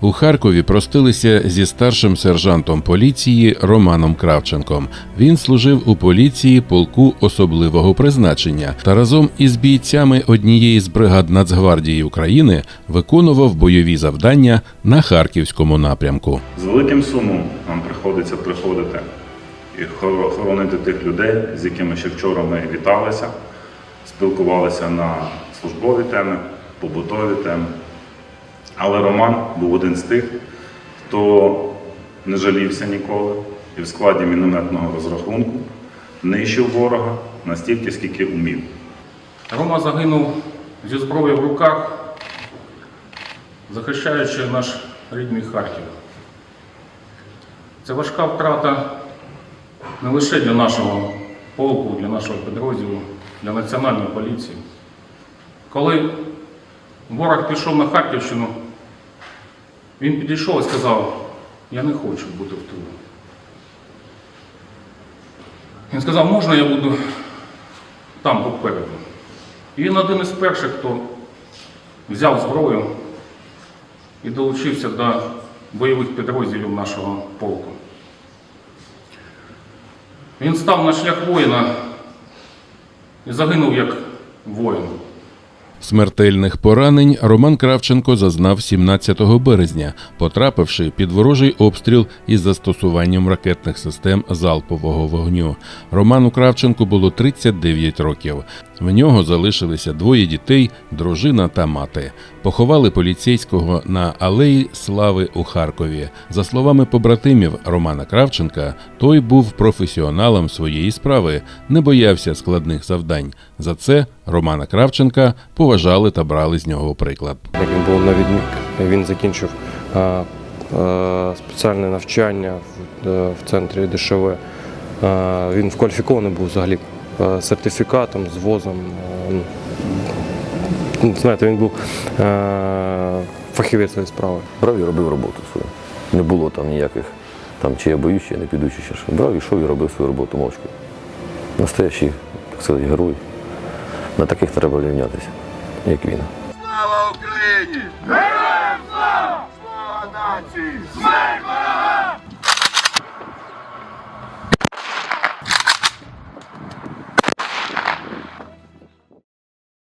У Харкові простилися зі старшим сержантом поліції Романом Кравченком. Він служив у поліції полку особливого призначення та разом із бійцями однієї з бригад Нацгвардії України виконував бойові завдання на харківському напрямку. З великим сумом нам приходиться приходити і хоронити тих людей, з якими ще вчора ми віталися, спілкувалися на службові теми, побутові теми. Але Роман був один з тих, хто не жалівся ніколи і в складі мінометного розрахунку нищив ворога настільки, скільки умів. Рома загинув зі зброєю в руках, захищаючи наш рідний Харків. Це важка втрата не лише для нашого полку, для нашого підрозділу, для національної поліції. Коли ворог пішов на Харківщину, він підійшов і сказав, я не хочу бути в тилу. Він сказав, можна я буду там попереду. І він один із перших, хто взяв зброю і долучився до бойових підрозділів нашого полку. Він став на шлях воїна і загинув як воїн. Смертельних поранень Роман Кравченко зазнав 17 березня, потрапивши під ворожий обстріл із застосуванням ракетних систем залпового вогню. Роману Кравченку було 39 років. В нього залишилися двоє дітей, дружина та мати. Поховали поліцейського на алеї Слави у Харкові. За словами побратимів Романа Кравченка, той був професіоналом своєї справи, не боявся складних завдань. За це Романа Кравченка поважали та брали з нього приклад. Як він був навідник, він закінчив е, е, спеціальне навчання в, е, в центрі ДШВ. Е, він кваліфікований був взагалі е, сертифікатом, з возом. Е, ну, знаєте, він був е, фахівець цієї справи. Брав і робив роботу свою. Не було там ніяких, там, чи я боюсь, чи я не піду, чи ще що. Брав, ішов і робив свою роботу мовчки. Настоящий, так сказати, герой. На таких треба рівнятися, як він. Слава Україні! Героям слава! Слава нації! Смерть!